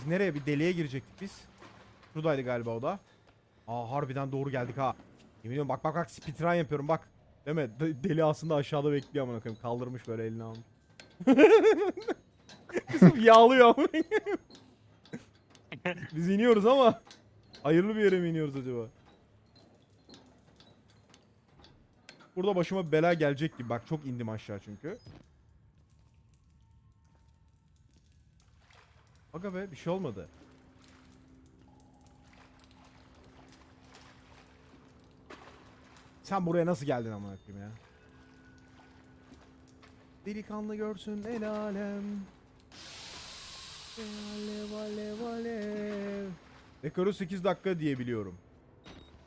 Biz nereye? Bir deliğe girecektik biz. Şuradaydı galiba o da. Aa harbiden doğru geldik ha. Yemin ediyorum bak bak bak speedrun yapıyorum bak. Değil mi? De- deli aslında aşağıda bekliyor amına koyayım. Kaldırmış böyle elini almış. Kızım yağlıyor. Biz iniyoruz ama hayırlı bir yere mi iniyoruz acaba? Burada başıma bela gelecek gibi. Bak çok indim aşağı çünkü. Aga be bir şey olmadı. Sen buraya nasıl geldin amına koyayım ya? Delikanlı görsün el alem. Alev alev alev. Dekoru 8 dakika diye biliyorum.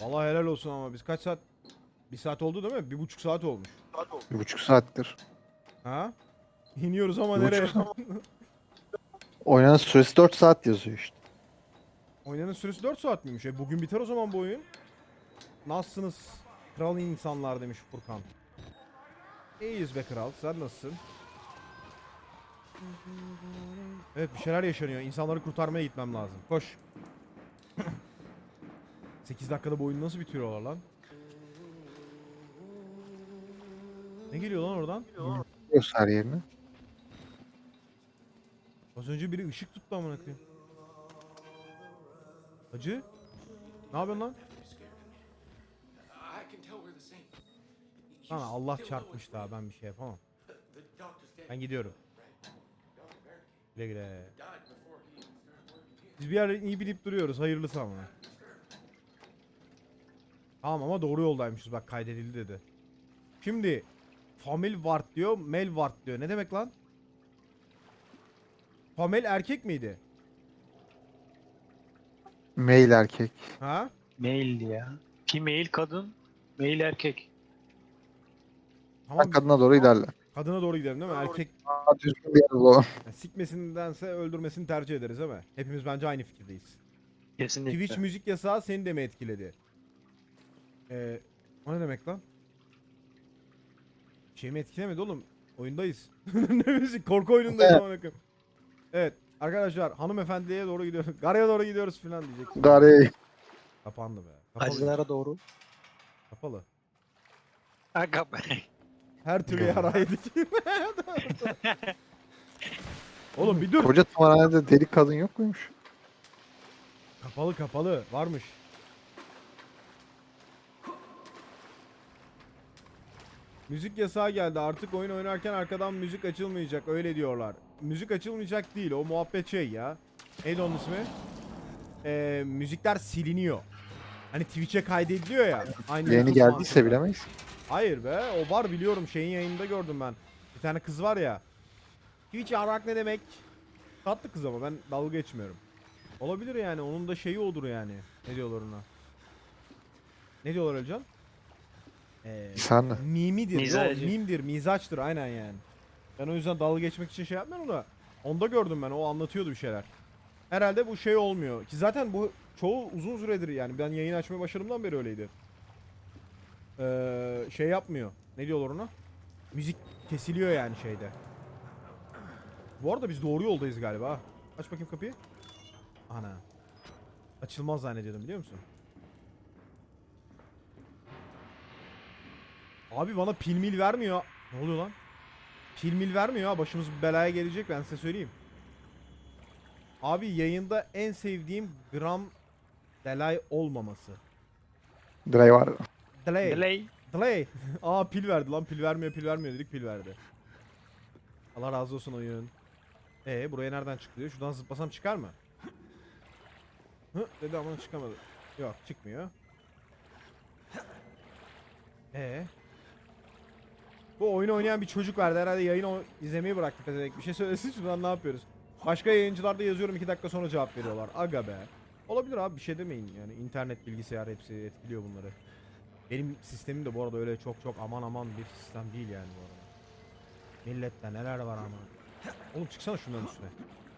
Vallahi helal olsun ama biz kaç saat? Bir saat oldu değil mi? Bir buçuk saat olmuş. Bir buçuk saattir. Ha? İniyoruz ama Bir nereye? buçuk Oynanan süresi 4 saat yazıyor işte. Oynanan süresi 4 saat miymiş? E bugün biter o zaman bu oyun. Nasılsınız? Kral insanlar demiş Furkan. İyiyiz be kral. Sen nasılsın? Evet bir şeyler yaşanıyor. İnsanları kurtarmaya gitmem lazım. Koş. 8 dakikada bu oyunu nasıl bitiriyorlar lan? Ne geliyor lan oradan? Göster yerini. Az önce biri ışık tuttu amına koyayım. Hacı? Ne yapıyorsun lan? Lan Allah çarpmış daha ben bir şey yapamam. Ben gidiyorum. Güle güle. Biz bir yer iyi bilip duruyoruz. Hayırlısı ama. Tamam ama doğru yoldaymışız. Bak kaydedildi dedi. Şimdi Famil Ward diyor, Mel Ward diyor. Ne demek lan? Famel erkek miydi? Mail erkek. Ha? Mail ya. Female kadın, mail erkek. Tamam. Kadına doğru ilerle. Kadına doğru gidelim değil mi? Erkek Daha düzgün bir yer bulalım. yani sikmesindense öldürmesini tercih ederiz değil mi? Hepimiz bence aynı fikirdeyiz. Kesinlikle. Twitch müzik yasağı seni de mi etkiledi? Ee, o ne demek lan? Şey mi etkilemedi oğlum? Oyundayız. ne müzik? Korku oyunundayız Evet. Evet. Arkadaşlar hanımefendiye doğru gidiyoruz. Garaya doğru gidiyoruz falan diyecek. Gari Kapandı be. Kapalı. Hacılara doğru. Kapalı. Aga be. Her türlü yara yedik. oğlum bir dur. koca tımarhanede deli kadın yok muymuş? Kapalı kapalı. Varmış. Müzik yasağı geldi. Artık oyun oynarken arkadan müzik açılmayacak. Öyle diyorlar. Müzik açılmayacak değil. O muhabbet şey ya. Neydi onun ismi? Ee, müzikler siliniyor. Hani Twitch'e kaydediliyor ya. Aynı Yeni geldiyse mantığında. bilemeyiz. Hayır be. O var biliyorum. Şeyin yayınında gördüm ben. Bir tane kız var ya. Twitch yarak ne demek? Tatlı kız ama ben dalga geçmiyorum. Olabilir yani. Onun da şeyi odur yani. Ne diyorlar ona? Ne diyorlar Özcan? Ee, İnsan da. mimidir. Mizacı. Yo, mimdir. Mizaçtır aynen yani. Ben o yüzden dalga geçmek için şey yapmıyorum da. Onda gördüm ben. O anlatıyordu bir şeyler. Herhalde bu şey olmuyor. Ki zaten bu çoğu uzun süredir yani. Ben yayın açmaya başladığımdan beri öyleydi. Ee, şey yapmıyor. Ne diyorlar ona? Müzik kesiliyor yani şeyde. Bu arada biz doğru yoldayız galiba. Aç bakayım kapıyı. Ana. Açılmaz zannediyordum biliyor musun? Abi bana pil mil vermiyor. Ne oluyor lan? Pil mil vermiyor ha. Başımız belaya gelecek ben size söyleyeyim. Abi yayında en sevdiğim gram delay olmaması. Dray var. Delay. Delay. Delay. Aa pil verdi lan pil vermiyor pil vermiyor dedik pil verdi. Allah razı olsun oyun. Ee buraya nereden çıkılıyor? Şuradan zıplasam çıkar mı? Hı dedi ama çıkamadı. Yok çıkmıyor. Ee. Bu oyunu oynayan bir çocuk vardı herhalde yayını izlemeyi bıraktı pezevenk. Bir şey söylesin şuradan ne yapıyoruz? Başka yayıncılarda yazıyorum 2 dakika sonra cevap veriyorlar. Aga be. Olabilir abi bir şey demeyin yani internet bilgisayar hepsi etkiliyor bunları. Benim sistemim de bu arada öyle çok çok aman aman bir sistem değil yani bu arada. Millette neler var ama. Oğlum çıksana şunların üstüne.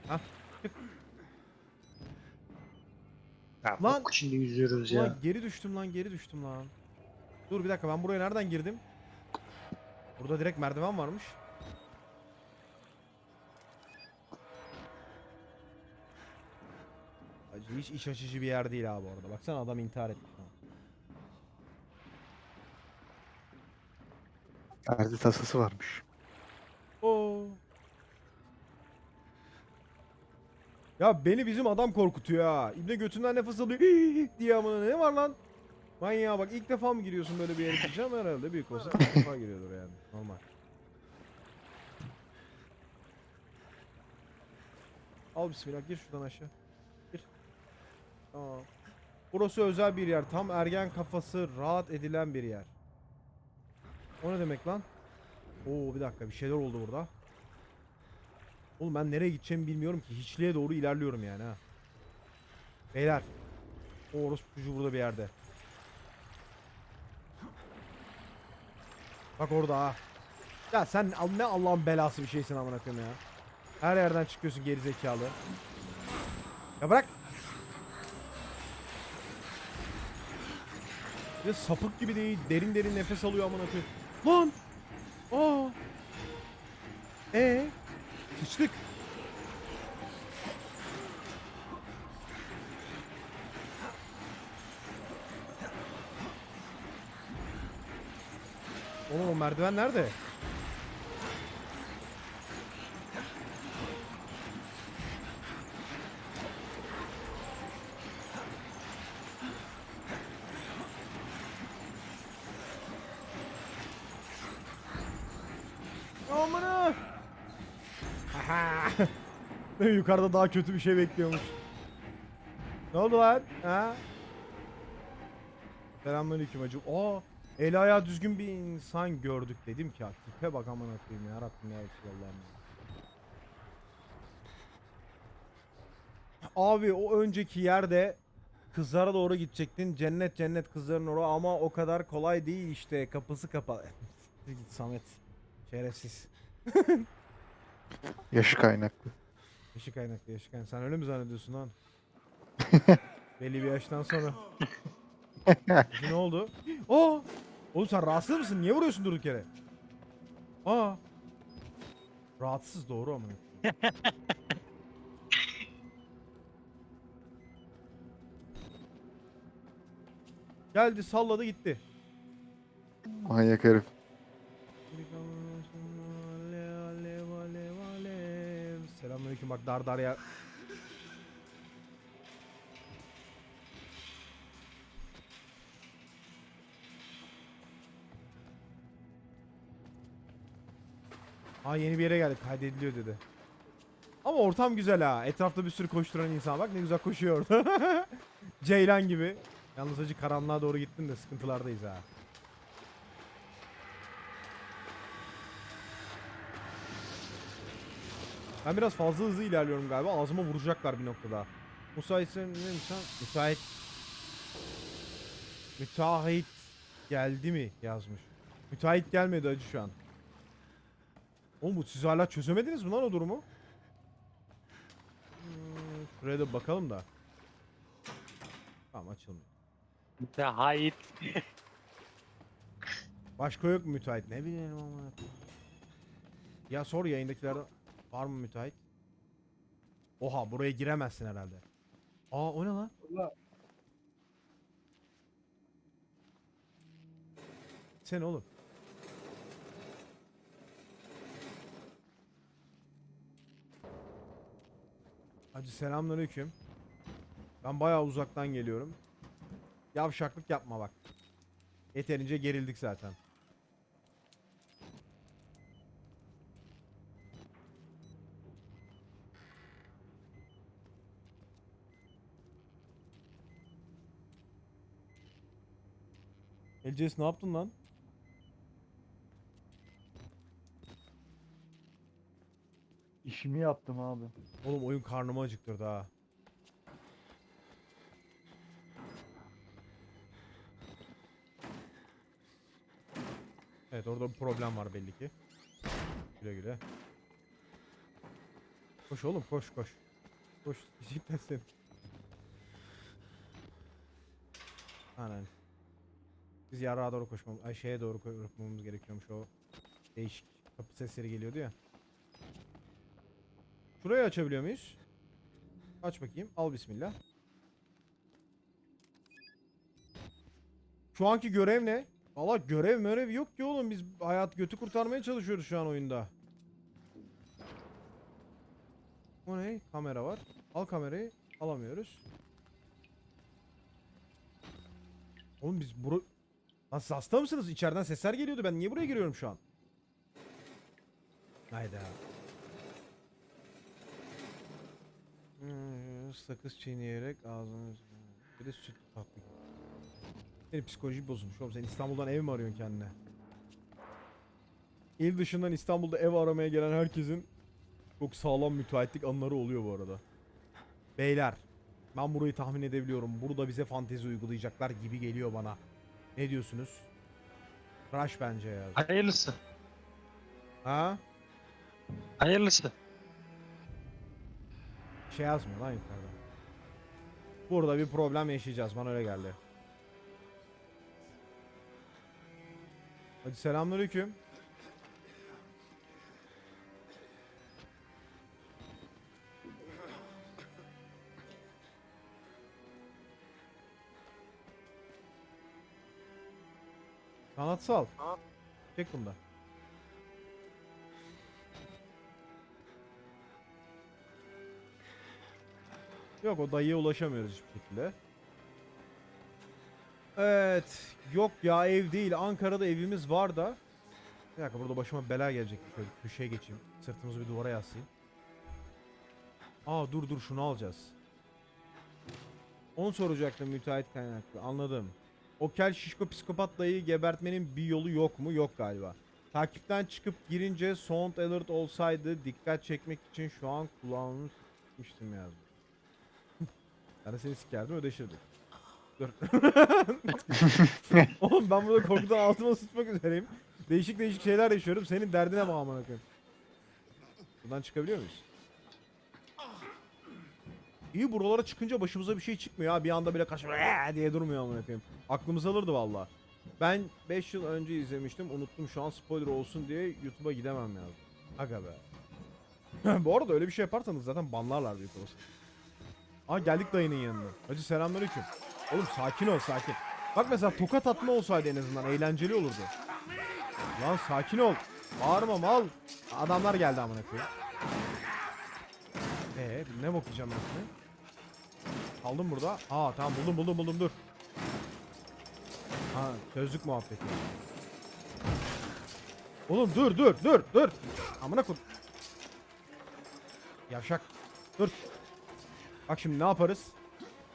Hah. Çık. Ya, Lan- içinde yüzüyoruz ya. Ulan geri düştüm lan geri düştüm lan. Dur bir dakika ben buraya nereden girdim? Burada direkt merdiven varmış. Acı hiç iç açıcı bir yer değil abi orada. Baksana adam intihar etmiş. Erdi tasası varmış. Oo. Ya beni bizim adam korkutuyor ha. İbne götünden nefes alıyor diye amına ne var lan? Manyağa bak ilk defa mı giriyorsun böyle bir yere diyeceğim herhalde büyük olsa ilk defa giriyordur yani normal. Al bismillah gir şuradan aşağı. Gir. Tamam. Burası özel bir yer. Tam ergen kafası rahat edilen bir yer. O ne demek lan? Oo bir dakika bir şeyler oldu burada. Oğlum ben nereye gideceğimi bilmiyorum ki. Hiçliğe doğru ilerliyorum yani ha. Beyler. O orospu burada bir yerde. Bak orada ha. Ya sen ne Allah'ın belası bir şeysin amına koyayım ya. Her yerden çıkıyorsun geri zekalı. Ya bırak. De sapık gibi değil. Derin derin nefes alıyor amına koyayım. Lan! Aa! Ee? Sıçtık. O merdiven nerede? Amına! Yukarıda daha kötü bir şey bekliyormuş. Ne oldu lan? Ha? Selamünaleyküm hacı. Aa, el ayağı düzgün bir insan gördük dedim ki. Tipe bak aman koyayım ya Rabbim ya Resulallah'ım. ya. Abi o önceki yerde kızlara doğru gidecektin. Cennet cennet kızların oraya ama o kadar kolay değil işte. Kapısı kapalı. Git Samet. Şerefsiz. Yaşı kaynaklı. Yaşı kaynaklı yaşı kaynaklı. Sen öyle mi zannediyorsun lan? Belli bir yaştan sonra. Ne oldu? Aa! Oğlum sen rahatsız mısın? Niye vuruyorsun durduk yere? Aa! Rahatsız doğru ama. Geldi salladı gitti. Manyak herif. Selamünaleyküm bak dar dar ya. Ha yeni bir yere geldik kaydediliyor dedi. Ama ortam güzel ha. Etrafta bir sürü koşturan insan bak ne güzel koşuyor orada. Ceylan gibi. Yalnız acı karanlığa doğru gittin de sıkıntılardayız ha. Ben biraz fazla hızlı ilerliyorum galiba. Ağzıma vuracaklar bir noktada. Müsaitsen ne insan? Müsait. Müteahhit geldi mi yazmış. Müteahhit gelmedi acı şu an. Oğlum bu siz hala çözemediniz mi lan o durumu? Hmm, şuraya da bakalım da. Tamam açılmıyor. Müteahhit. Başka yok mu müteahhit? Ne bileyim ama. Ya sor yayındakilerden var mı müteahhit? Oha buraya giremezsin herhalde. Aa o ne lan? Sen oğlum. Hacı selamünaleyküm. Ben bayağı uzaktan geliyorum. Yavşaklık yapma bak. Yeterince gerildik zaten. Elces ne yaptın lan? İşimi yaptım abi. Oğlum oyun karnımı acıktırdı ha. Evet orada bir problem var belli ki. Güle güle. Koş oğlum koş koş. Koş diyecekler seni. Aynen. Biz yarrağa doğru koşmamız, ay şeye doğru koşmamız gerekiyormuş o değişik kapı sesleri geliyordu ya. Burayı açabiliyor muyuz? Aç bakayım. Al bismillah. Şu anki görev ne? Valla görev mörev yok ki oğlum. Biz hayat götü kurtarmaya çalışıyoruz şu an oyunda. Bu ne? Kamera var. Al kamerayı. Alamıyoruz. Oğlum biz bura... Lan hasta mısınız? İçeriden sesler geliyordu. Ben niye buraya giriyorum şu an? Hayda. Hmm, sakız çiğneyerek ağzını... Bir de süt tatlı. Senin psikoloji bozulmuş oğlum. Sen İstanbul'dan ev mi arıyorsun kendine? İl dışından İstanbul'da ev aramaya gelen herkesin çok sağlam müteahhitlik anları oluyor bu arada. Beyler, ben burayı tahmin edebiliyorum. Burada bize fantezi uygulayacaklar gibi geliyor bana. Ne diyorsunuz? Rush bence ya. Hayırlısı. Ha? Hayırlısı. Şey yazmıyor lan yukarıda. Burada bir problem yaşayacağız. Bana öyle geldi. Hadi selamünaleyküm. Sanatsal. Çek bunda. Yok o dayıya ulaşamıyoruz hiçbir şekilde. Evet. Yok ya ev değil. Ankara'da evimiz var da. Bir dakika burada başıma bela gelecek. Şöyle köşeye geçeyim. Sırtımızı bir duvara yaslayayım. Aa dur dur şunu alacağız. Onu soracaktım müteahhit kaynaklı. Anladım. O kel şişko psikopat dayıyı gebertmenin bir yolu yok mu? Yok galiba. Takipten çıkıp girince sound alert olsaydı dikkat çekmek için şu an kulağımı sıkmıştım yazdım. Ben de seni sikerdim ödeşirdik. Dur. Oğlum ben burada korkudan altıma sıçmak üzereyim. Değişik değişik şeyler yaşıyorum. Senin derdine mi amına koyayım? Buradan çıkabiliyor muyuz? İyi buralara çıkınca başımıza bir şey çıkmıyor ha. Bir anda bile karşıma "Eee!" diye durmuyor amına koyayım. Aklımız alırdı valla. Ben 5 yıl önce izlemiştim. Unuttum şu an spoiler olsun diye YouTube'a gidemem yazdım. Aga be. Bu arada öyle bir şey yaparsanız zaten banlarlar YouTube'a. Aa geldik dayının yanına. Hacı selamünaleyküm. Oğlum sakin ol sakin. Bak mesela tokat atma olsaydı en azından eğlenceli olurdu. Lan sakin ol. Bağırma mal. Adamlar geldi amına koyayım. Ee ne bakacağım ben şimdi? Kaldım burada. Aa tamam buldum buldum buldum dur. Ha sözlük muhabbeti. Oğlum dur dur dur dur. Amına koy. Yavşak. Dur. Bak şimdi ne yaparız?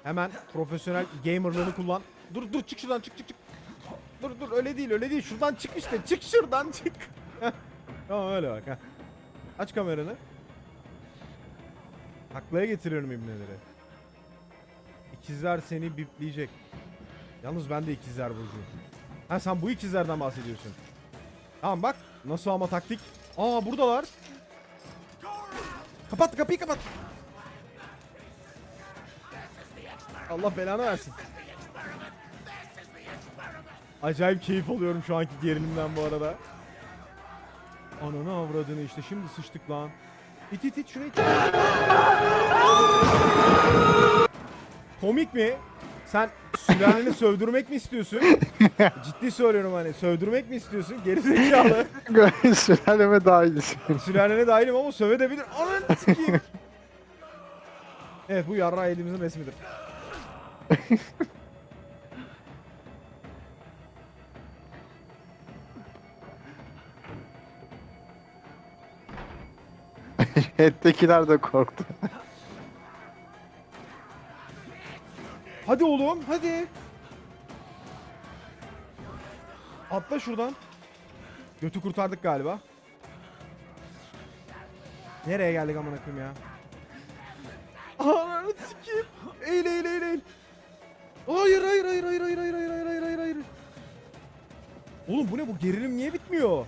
Hemen profesyonel gamerlığını kullan. Dur dur çık şuradan çık çık çık. Dur dur öyle değil öyle değil. Şuradan çık işte. Çık şuradan çık. Heh. tamam öyle bak ha. Aç kameranı. Taklaya getiriyorum ibneleri. İkizler seni bipleyecek. Yalnız ben de ikizler burcuyum. Ha sen bu ikizlerden bahsediyorsun. Tamam bak. Nasıl ama taktik. Aa buradalar. Kapat kapıyı kapat. Allah belanı versin. Acayip keyif alıyorum şu anki gerilimden bu arada. Ananı avradını işte şimdi sıçtık lan. İt it it it. Komik mi? Sen sülaleni sövdürmek mi istiyorsun? Ciddi söylüyorum hani sövdürmek mi istiyorsun? Gerizekalı. Sülaleme dahilisin. Sülalene dahilim ama sövedebilir. Ananı sikeyim. Evet bu yarra elimizin resmidir. Chat'tekiler de korktu. Hadi oğlum hadi. Atla şuradan. Götü kurtardık galiba. Nereye geldik amına koyayım ya? Oğlum bu ne bu gerilim niye bitmiyor?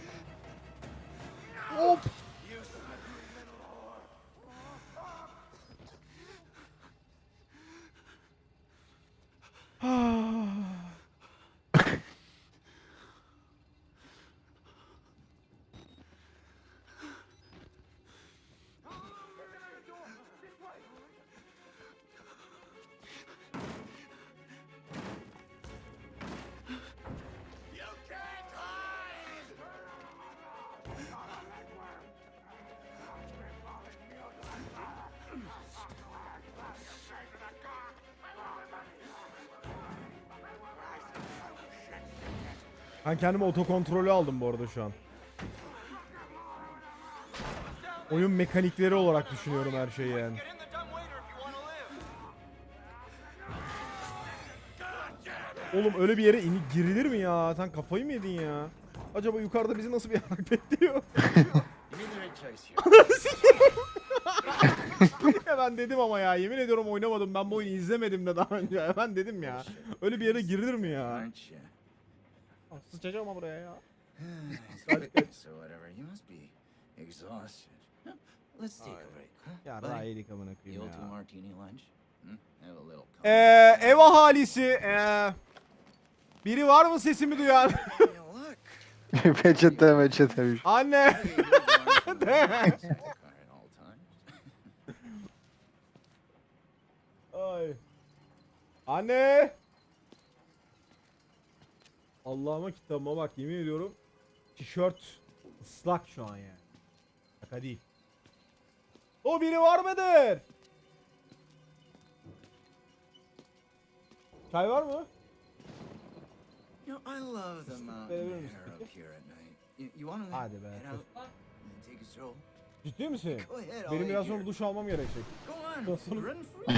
Ben kendime otokontrolü aldım bu arada şu an. Oyun mekanikleri olarak düşünüyorum her şeyi yani. Oğlum öyle bir yere in- girilir mi ya? Sen kafayı mı yedin ya? Acaba yukarıda bizi nasıl bir yarak bekliyor? Ya ben dedim ama ya yemin ediyorum oynamadım ben bu oyunu izlemedim de daha önce. Ben dedim ya. Öyle bir yere girilir mi ya? Sıçacağım ama buraya ya. so whatever. You must be exhausted. Let's take a break? Ya daha iyilik amına koyayım ya. martini lunch. Hmm? Have a little. Eee ev ahalisi eee biri var mı sesimi duyan? Peçete meçete. Anne. At all times. Ay. Anne. Allah'ıma kitabıma bak yemin ediyorum. Tişört ıslak şu an yani. Şaka değil. O biri var mıdır? Çay var mı? You know, I love the mountain air up here at night. You, you want to Hadi be. head out and take a stroll? Ciddi misin? Go ahead. I'll Benim biraz sonra duş almam gerekecek. Go on. Biraz sonra- Run free.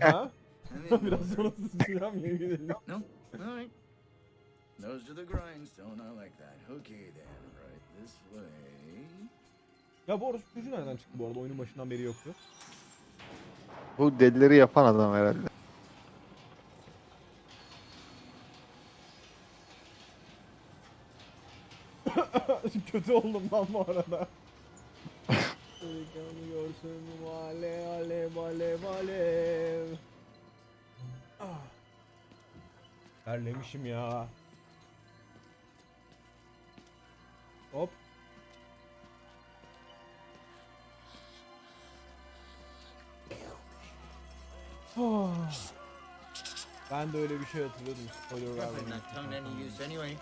ha? I mean, biraz sonra sıçacağım yemin ederim. No? All Those are the grindstone. I like that. Okay then. Right this way. Ya bu orospu çocuğu nereden çıktı bu arada? Oyunun başından beri yoktu. Bu delileri yapan adam herhalde. Kötü oldum lan bu arada. Yanıyorsun alev alev alev alev. Ah. Terlemişim ya. Hop. Ah. Ben de öyle bir şey hatırlıyordum. Spoiler Probably vermemek not için tongue any use anyway.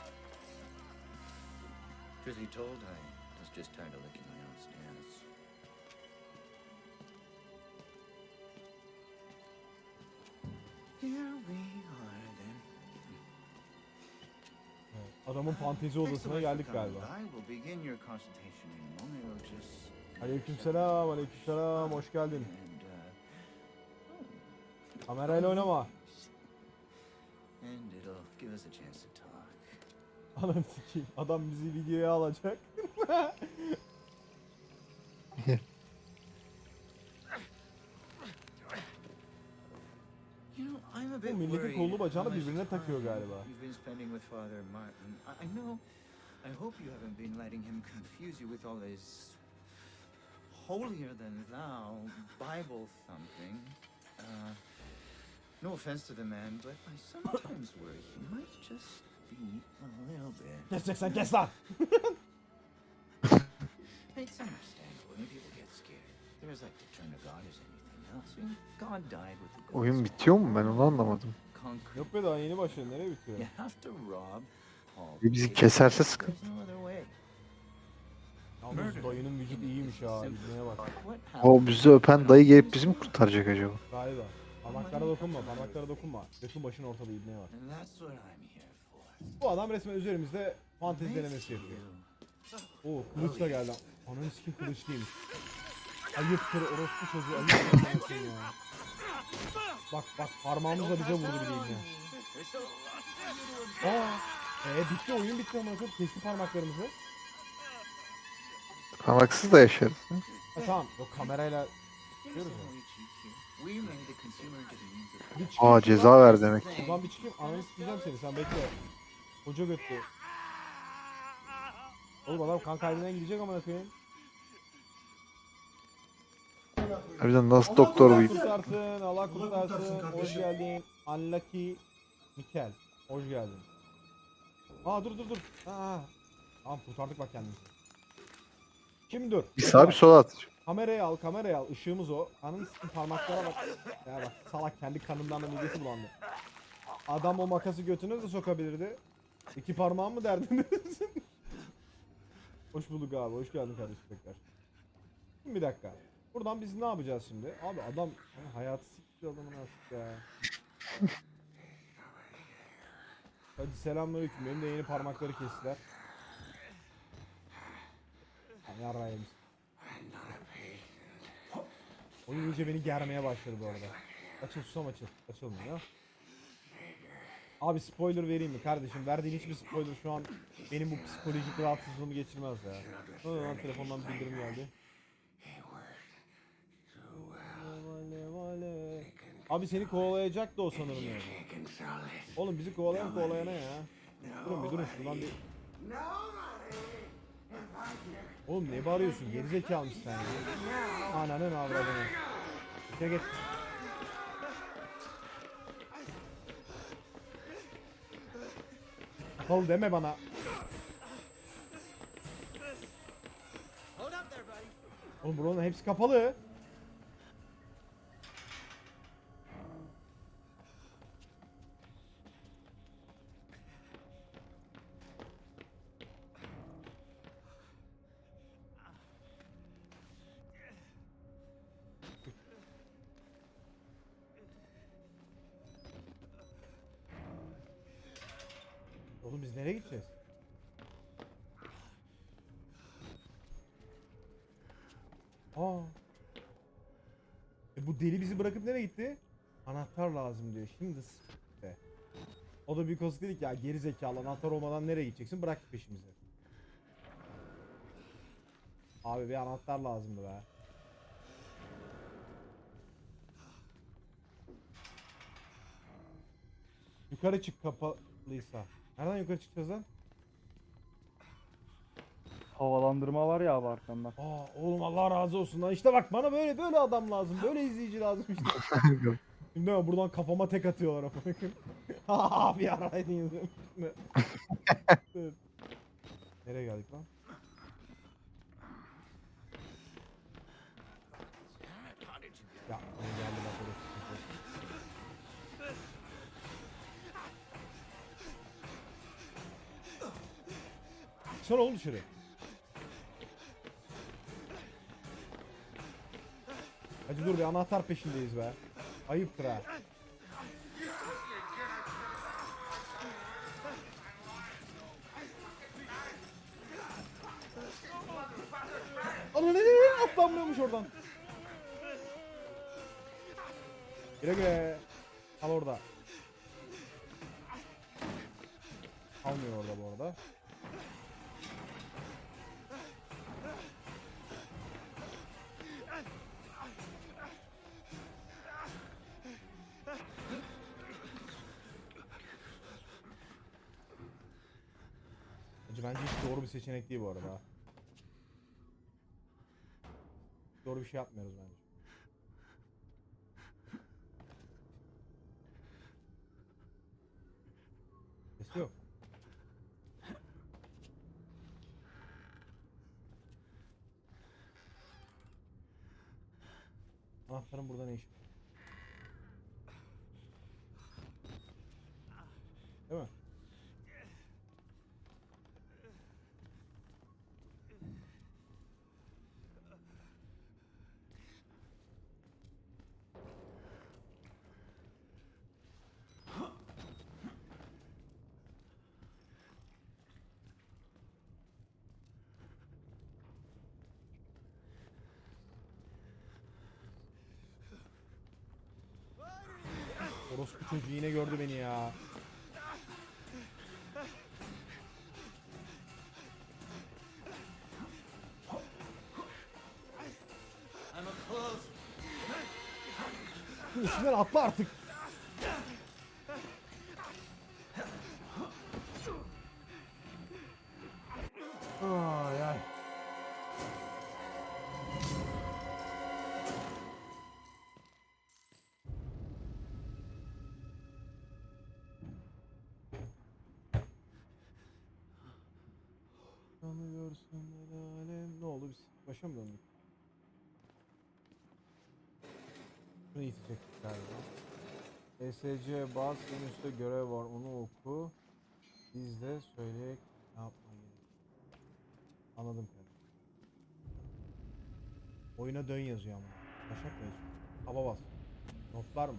Truth be told, I was just tired of licking my own stance. Here Adamın fantezi odasına geldik galiba. Aleykümselam, aleykümselam, hoş geldin. Kamerayla oynama. Anam sikeyim. Adam bizi videoya alacak. Bu milletin kolunu bacağını birbirine takıyor galiba. I, hope you haven't been letting him confuse you with all his holier than thou Bible thumping. Uh, no offense to the man, but I sometimes worry he might just be a little bit. Keseceksen kes lan. It's understandable when people get scared. They're as like to turn to God as anything Oyun bitiyor mu ben onu anlamadım. Yok be daha yeni başladı. Nereye bitiyor? You have to rob Paul. Bir bizi keserse sıkıntı. Yalnız dayının vücut iyiymiş ha. İbneye bak. O bizi öpen dayı gelip bizi mi kurtaracak acaba? Galiba. Parmaklara dokunma, parmaklara dokunma. Götün başın ortada ibneye bak. Bu adam resmen üzerimizde fantezi denemesi yapıyor. Oo kılıç da geldi. Ananı sikim kılıç değilmiş. Ayıptır orospu çocuğu ayıptır ya. Bak bak parmağımızla bize vurdu bir ibne. Aa, ee, bitti oyun bitti ama koyayım. Kesti parmaklarımızı. Parmaksız da yaşarız. hı? Ha, tamam yok kamerayla Diyoruz ya. Aa ceza ver demek. Şuradan bir çıkayım ananı sikeceğim seni sen bekle. Koca götlü. Oğlum adam kan kaybından gidecek ama koyayım. Harbiden nasıl doktor bu? Allah kurtarsın, Allah kurtarsın. Hoş geldin. Unlucky Mikel. Hoş geldin. Aa dur dur dur. Aa. Tamam kurtardık bak kendimizi. Şimdi dur. Bir sağa bir sola at. Kamerayı al, kamerayı al. Işığımız o. Sikim parmaklara bak. Ya bak salak kendi kanından da midesi bulandı. Adam o makası götüne de sokabilirdi. İki parmağın mı derdiniz? hoş bulduk abi. Hoş geldin kardeşim tekrar. Bir dakika. Buradan biz ne yapacağız şimdi? Abi adam hayatı sikti adamın artık ya. Hadi selamünaleyküm. Benim de yeni parmakları kestiler. Yani yarrağıyım. Oyun iyice beni germeye başladı bu arada. Açıl susam açıl. Açılmıyor. Abi spoiler vereyim mi kardeşim? Verdiğin hiçbir spoiler şu an benim bu psikolojik rahatsızlığımı geçirmez ya. Lan telefondan bildirim geldi. Abi seni kovalayacak da o sanırım yani. Oğlum bizi kovalayan kovalayana ya. Durun bir durun şuradan bir... Oğlum ne bağırıyorsun? Gerizekalı mısın sen ya? Ananın avradını. Çek git. Kapalı deme bana. Oğlum buranın hepsi kapalı. Oğlum biz nereye gideceğiz? Aa. E bu deli bizi bırakıp nereye gitti? Anahtar lazım diyor. Şimdi s**te. O da bir koz dedik ya geri zekalı anahtar olmadan nereye gideceksin? Bırak peşimizi. Abi bir anahtar lazımdı be. Yukarı çık kapalıysa. Nereden yukarı çıkacağız lan? Havalandırma var ya abi arkamda. Aa oğlum Allah razı olsun lan. İşte bak bana böyle böyle adam lazım. Böyle izleyici lazım işte. Şimdi ama buradan kafama tek atıyorlar ama. Abi yaraydın yazıyorum. Evet. Nereye geldik lan? Çıksana oğlum dışarı. Hadi dur bir anahtar peşindeyiz be. Ayıptır ha. Ana ne atlanmıyormuş oradan. Güle güle. Al orada. Almıyor orada bu arada. Seçenek değil bu arada. Doğru bir şey yapmıyoruz bence. Ses yok. Anahtarın burada ne işi? Değil mi? Orospu çocuğu yine gördü beni ya. Üstünden atla artık. ESC bas en üstte görev var onu oku. Biz de söyleyek ne yapman gerek. Anladım kardeşim. Oyuna dön yazıyor ama. Başak mı yazıyor? Hava bas. Notlar mı?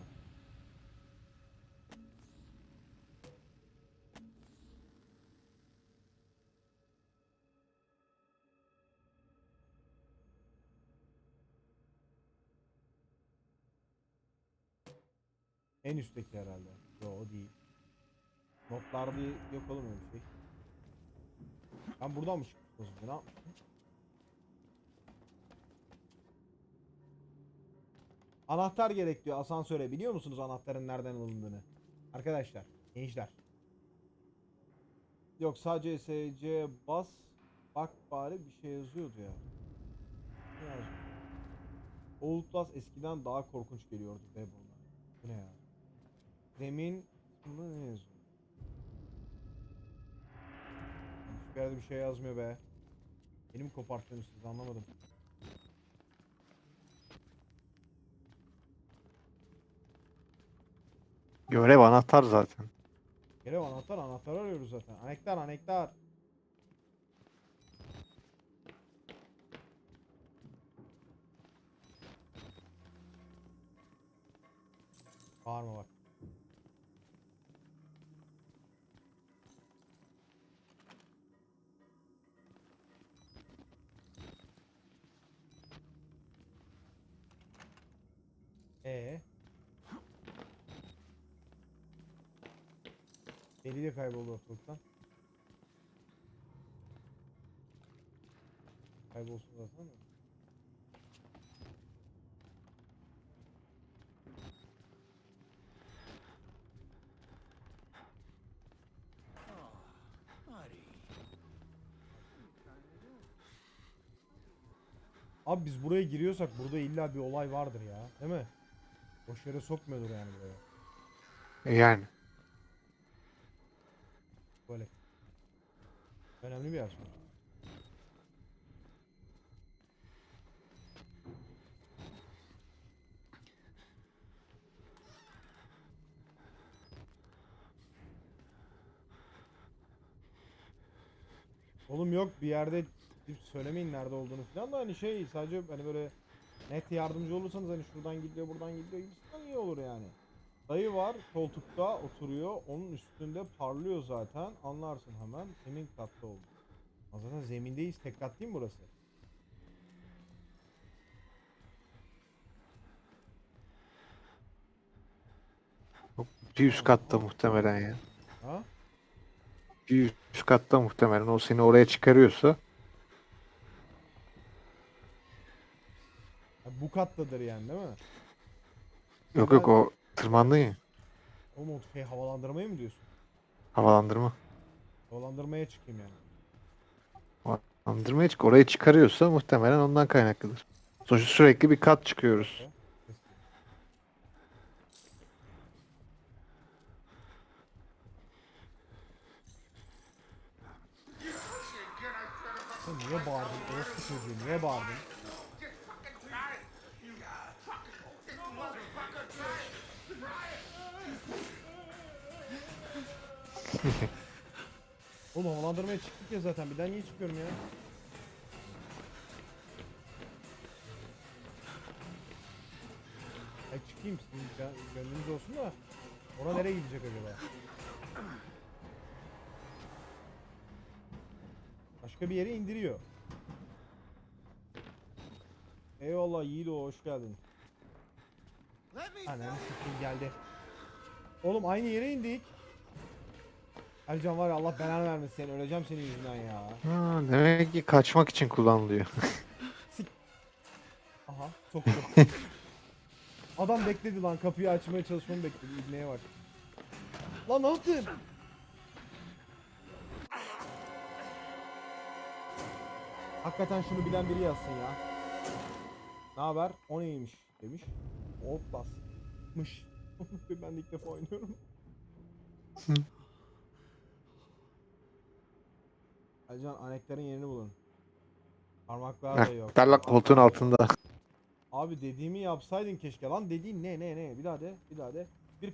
En üstteki herhalde. Yo o değil. Notlarda yok oğlum öyle bir şey. Ben buradan mı önce? Ne yapmıştım? Anahtar gerek diyor asansöre. Biliyor musunuz anahtarın nereden alındığını? Arkadaşlar, gençler. Yok sadece SC bas bak bari bir şey yazıyordu ya. Ne yazıyor? Outlast eskiden daha korkunç geliyordu be bunlar. Bu ne ya? Zemin bunda ne yazıyor? Hiçbir yerde bir şey yazmıyor be. Beni mi koparttınız siz anlamadım. Görev anahtar zaten. Görev anahtar anahtar arıyoruz zaten. Anektar anektar. Bağırma bak. Ee. Eli de kayboldu ortalıktan. Kaybolsun zaten buddy. Abi biz buraya giriyorsak burada illa bir olay vardır ya. Değil mi? Boş yere sokmuyordur yani buraya. Yani. Böyle. Önemli bir yarışma. Oğlum yok bir yerde söylemeyin nerede olduğunu falan da hani şey sadece hani böyle net yardımcı olursanız hani şuradan gidiyor buradan gidiyor gibisinden iyi olur yani. Dayı var koltukta oturuyor. Onun üstünde parlıyor zaten. Anlarsın hemen. Zemin katta oldu. Zaten zemindeyiz. Tek kat değil mi burası? Bir üst katta muhtemelen ya. Ha? Bir üst katta muhtemelen. O seni oraya çıkarıyorsa. Bu kattadır yani değil mi? Yok yok o tırmandın ya. O şey havalandırmayı mı diyorsun? Havalandırma. Havalandırmaya çıkayım yani. Havalandırmaya çık. Oraya çıkarıyorsa muhtemelen ondan kaynaklıdır. Sonuçta sürekli bir kat çıkıyoruz. Sen niye bağırdın? Orospu çocuğu niye bağırdın? Oğlum havalandırmaya çıktık ya zaten. Bir daha niye çıkıyorum ya? Ya çıkayım sizin gö- gönlünüz olsun da. Ora nereye gidecek acaba? Başka bir yere indiriyor. Eyvallah Yiğido hoş geldin. Ananı sikeyim geldi. Oğlum aynı yere indik. Ercan var ya Allah belanı vermesin seni öleceğim senin yüzünden ya. Ha, demek ki kaçmak için kullanılıyor. Aha soktu. Adam bekledi lan kapıyı açmaya çalışmamı bekledi ibneye bak. Lan ne yaptın? Hakikaten şunu bilen biri yazsın ya. Ne haber? O neymiş demiş. Outlast'mış. ben de ilk defa oynuyorum. Ercan aneklerin yerini bulun. Parmaklar da yok. Darlak koltuğun altında. Abi dediğimi yapsaydın keşke lan dediğin ne ne ne bir daha de bir daha de